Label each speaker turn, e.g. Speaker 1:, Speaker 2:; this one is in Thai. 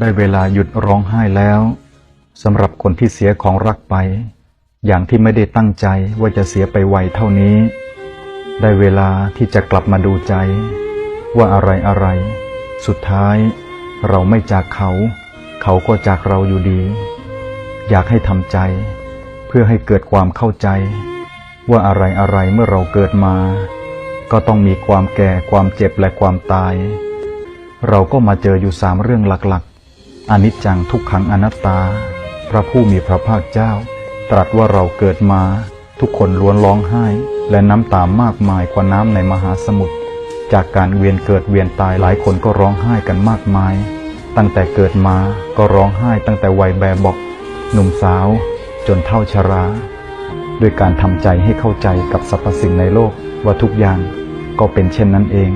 Speaker 1: ได้เวลาหยุดร้องไห้แล้วสำหรับคนที่เสียของรักไป อย่างที่ไม่ได้ตั้งใจว่าจะเสียไปไวเท่านี้ ได้เวลาที่จะกลับมาดูใจ ว่าอะไรอะไร สุดท้ายเราไม่จากเขา เขาก็จากเราอยู่ดี อยากให้ทำใจ เพื่อให้เกิดความเข้าใจ ว่าอะไรอะไรเมื่อเราเกิดมา ก็ต้องมีความแก่ความเจ็บและความตาย เราก็มาเจออยู่สามเรื่องหลัก อนิจจังทุกขังอนัตตา พระผู้มีพระภาคเจ้า ตรัสว่าเราเกิดมา ทุกคนล้วนร้องไห้ และน้ำตามากมายกว่าน้ำในมหาสมุทรจากการเวียนเกิดเวียนตายหลายคนก็ร้องไห้กันมากมาย ตั้งแต่เกิดมาก็ร้องไห้ตั้งแต่วัยแบบบอก หนุ่มสาว จนเท่าชราด้วยการทำใจให้เข้าใจกับสรรพสิ่งในโลกว่าทุกอย่างก็เป็นเช่นนั้นเอง